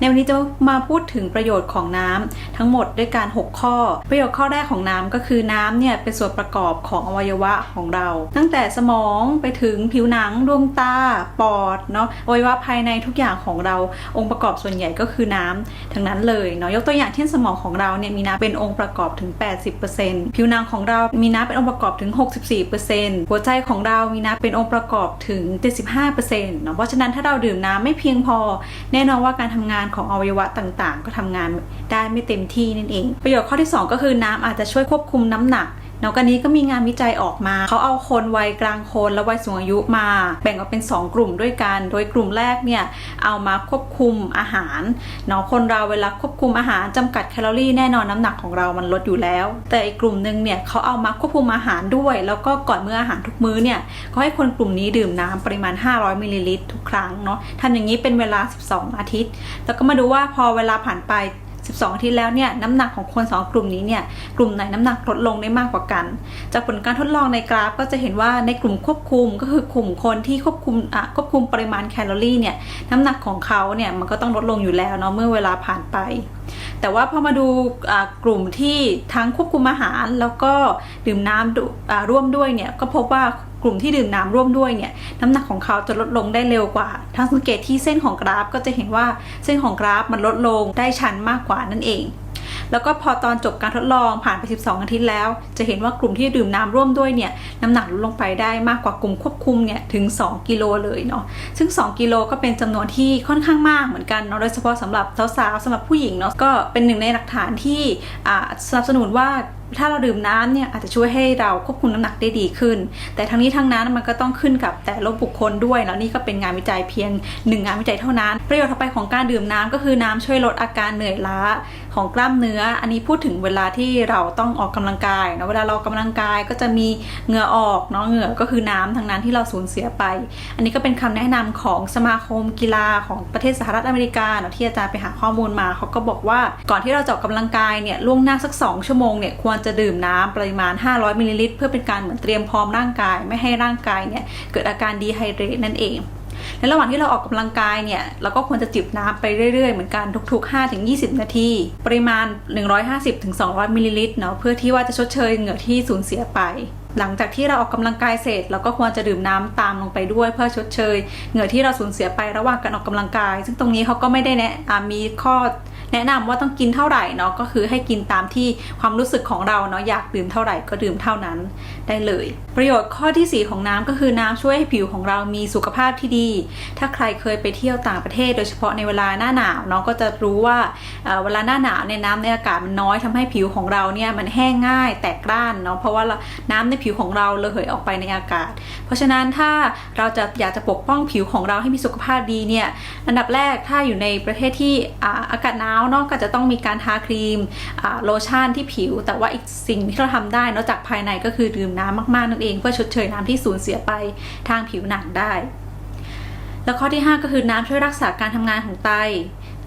ในวันนี้จะมาพูดถึงประโยชน์ของน้ำทั้งหมดด้วยการ 6 ข้อ ประโยชน์ข้อแรกของน้ำก็คือน้ำเนี่ยเป็นส่วนประกอบของอวัยวะของเรา ตั้งแต่สมองไปถึงผิวหนังดวงตาปอดเนาะอวัยวะภายในทุกอย่างของเรา องค์ประกอบส่วนใหญ่ก็คือน้ำทั้งนั้นเลยเนาะยกตัวอย่างเช่นสมองของเราเนี่ยมีน้ำเป็นองค์ประกอบถึง 80%ผิวหนังของเรามีน้ำเป็นองค์ประกอบถึง 64%หัวใจของเรามีน้ำเป็นองค์ประกอบถึง 75%เนาะเพราะฉะนั้นถ้าเราดื่มน้ำไม่เพียงพอ แน่นอนว่าการทำงานของอวัยวะต่างๆ ก็ทำงานได้ไม่เต็มที่นั่นเอง ประโยชน์ข้อที่ 2 ก็คือน้ำอาจจะช่วยควบคุมน้ำหนัก นาะกันนี้ก็มีงานวิจัยออกมา เขาเอาคนวัยกลางคนและวัยสูงอายุมา แบ่งออกเป็น 2 กลุ่มด้วยกัน โดยกลุ่มแรกเนี่ยเอามาควบคุมอาหารเนาะคนเราเวลาควบคุมอาหารจำกัดแคลอรี่แน่นอนน้ำหนักของเรามันลดอยู่แล้ว แต่อีกกลุ่มหนึ่งเนี่ยเขาเอามาควบคุมอาหารด้วย แล้วก็ก่อนมื้ออาหารทุกมื้อเนี่ยเขาให้คนกลุ่มนี้ดื่มน้ำปริมาณ 500มิลลิลิตรทุกครั้งเนาะทำอย่างนี้เป็นเวลา 12 อาทิตย์ แล้วก็มาดูว่าพอเวลาผ่านไป 12อาทิตย์แล้วเนี่ยน้ำหนักของคน2กลุ่มนี้เนี่ยกลุ่มไหนน้ำหนักลดลงได้มากกว่ากัน จากผลการทดลองในกราฟก็จะเห็นว่าในกลุ่มควบคุมก็คือกลุ่มคนที่ควบคุมอะควบคุมปริมาณแคลอรี่เนี่ยน้ำหนักของเขาเนี่ยมันก็ต้องลดลงอยู่แล้วเนาะเมื่อเวลาผ่านไป แต่ว่าพอมาดูกลุ่มที่ทั้งควบคุมอาหารแล้วก็ดื่มน้ำดูอ่าร่วมด้วยเนี่ยก็พบว่า กลุ่มที่ดื่มน้ำร่วมด้วยเนี่ยน้ำหนักของเขาจะลดลงได้เร็วกว่าถ้าสังเกตที่เส้นของกราฟก็จะเห็นว่าเส้นของกราฟมันลดลงได้ชันมากกว่านั่นเองแล้วก็พอตอนจบการทดลองผ่านไป 12 อาทิตย์แล้ว จะเห็นว่ากลุ่มที่ดื่มน้ำร่วมด้วยเนี่ยน้ำหนักลดลงไปได้มากกว่ากลุ่มควบคุมเนี่ยถึง 2 กิโลเลยเนาะซึ่ง 2 กิโลก็เป็นจำนวนที่ค่อนข้างมากเหมือนกันเนาะโดยเฉพาะสำหรับสาวๆสำหรับผู้หญิงเนาะก็เป็นหนึ่งในหลักฐานที่สนับสนุนว่า ถ้าเราดื่มน้ำเนี่ยอาจจะช่วยให้เราควบคุมน้ำหนักได้ดีขึ้น แต่ทั้งนี้ทั้งนั้นมันก็ต้องขึ้นกับแต่ละบุคคลด้วย แล้วนี่ก็เป็นงานวิจัยเพียงหนึ่งงานวิจัยเท่านั้น ประโยชน์ต่อไปของการดื่มน้ำก็คือน้ำช่วยลดอาการเหนื่อยล้าของกล้ามเนื้อ อันนี้พูดถึงเวลาที่เราต้องออกกำลังกายนะเวลาเรากกำลังกายก็จะมีเหงื่อออกเนาะเหงื่อก็คือน้ำทั้งนั้นที่เราสูญเสียไป อันนี้ก็เป็นคำแนะนำของสมาคมกีฬาของประเทศสหรัฐอเมริกาเนาะที่อาจารย์ไปหาข้อมูลมาเขาก็บอกว่าก่อนที่เราจะออกกำลังกายเนี่ยล่วงหน้าสัก 2 ชั่วโมงเนี่ยควรจะดื่มน้ำปริมาณ 500มิลลิลิตรเพื่อเป็นการเหมือนเตรียมพร้อมร่างกาย ไม่ให้ร่างกายเนี่ยเกิดอาการดีไฮเดรตนั่นเองในระหว่างที่เราออกกำลังกายเนี่ยเราก็ควรจะจิบน้ำไปเรื่อยๆ เหมือนกันทุกๆ 5-20 นาที ปริมาณ 150-200มิลลิลิตรเนาะเพื่อที่ว่าจะชดเชยเหงื่อที่สูญเสียไป หลังจากที่เราออกกำลังกายเสร็จเราก็ควรจะดื่มน้ำตามลงไปด้วย เพื่อชดเชยเหงื่อที่เราสูญเสียไประหว่างการออกกำลังกาย ซึ่งตรงนี้เขาก็ไม่ได้แนะมีข้อ แนะนำว่าต้องกินเท่าไหร่เนาะก็คือให้กินตามที่ความรู้สึกของเราเนาะอยากดื่มเท่าไหร่ก็ดื่มเท่านั้นได้เลย ประโยชน์ข้อที่ 4 ของน้ำก็คือน้ำช่วยให้ผิวของเรามีสุขภาพที่ดี ถ้าใครเคยไปเที่ยวต่างประเทศ โดยเฉพาะในเวลาหน้าหนาวเนาะก็จะรู้ว่าเอ่อเวลาหน้าหนาวเนี่ยน้ำในอากาศมันน้อยทำให้ผิวของเราเนี่ยมันแห้งง่ายแตกร้านเนาะเพราะว่าน้ำในผิวของเราระเหยออกไปในอากาศ เพราะฉะนั้นถ้าเราจะอยากจะปกป้องผิวของเราให้มีสุขภาพดีเนี่ยอันดับแรกถ้าอยู่ในประเทศที่อาอากาศหนาวเนาะก็จะต้องมีการทาครีมโลชั่นที่ผิว แต่ว่าอีกสิ่งที่เราทำได้นอกจากภายในก็คือดื่มน้ำมากๆนั่นเองเพื่อชดเชยน้ำที่สูญเสียไปทางผิวหนังได้ แล้วข้อที่ 5 ก็คือน้ำช่วยรักษาการทำงานของไต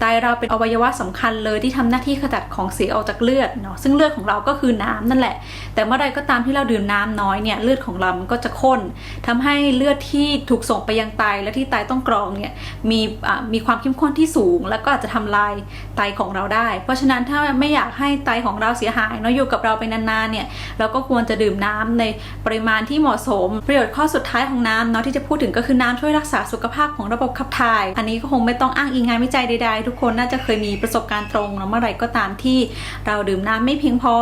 ไตเราเป็นอวัยวะสำคัญเลยที่ทำหน้าที่ขจัดของเสียออกจากเลือดเนาะซึ่งเลือดของเราก็คือน้ำนั่นแหละ แต่เมื่อใดก็ตามที่เราดื่มน้ำน้อยเนี่ยเลือดของเรามันก็จะข้นทำให้เลือดที่ถูกส่งไปยังไตและที่ไตต้องกรองเนี่ยมีอ่ามีความเข้มข้นที่สูง แล้วก็อาจจะทำลายไตของเราได้ เพราะฉะนั้นถ้าไม่อยากให้ไตของเราเสียหายเนาะอยู่กับเราไปนานๆเนี่ยเราก็ควรจะดื่มน้ำในปริมาณที่เหมาะสม ประโยชน์ข้อสุดท้ายของน้ำเนาะที่จะพูดถึงก็คือน้ำช่วยรักษาสุขภาพของระบบขับถ่าย อันนี้ก็คงไม่ต้องอ้างอิงงานวิจัยใดๆทุกคนน่าจะเคยมีประสบการณ์ตรงเนาะเมื่อไหร่ก็ตามที่เราดื่มน้ำไม่เพียงพอ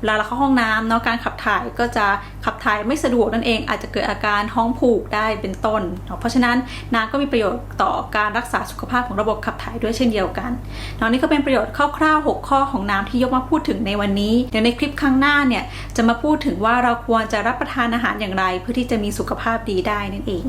เวลาเราเข้าห้องน้ำเนาะการขับถ่ายก็จะขับถ่ายไม่สะดวกนั่นเอง อาจจะเกิดอาการท้องผูกได้เป็นต้นเนาะเพราะฉะนั้นน้ำก็มีประโยชน์ต่อการรักษาสุขภาพของระบบขับถ่ายด้วยเช่นเดียวกันเนาะนี่ก็เป็นประโยชน์คร่าวๆ 6 ข้อของน้ำที่ยกมาพูดถึงในวันนี้เดี๋ยวในคลิปครั้งหน้าเนี่ยจะมาพูดถึงว่าเราควรจะรับประทานอาหารอย่างไร เพื่อที่จะมีสุขภาพดีได้นั่นเอง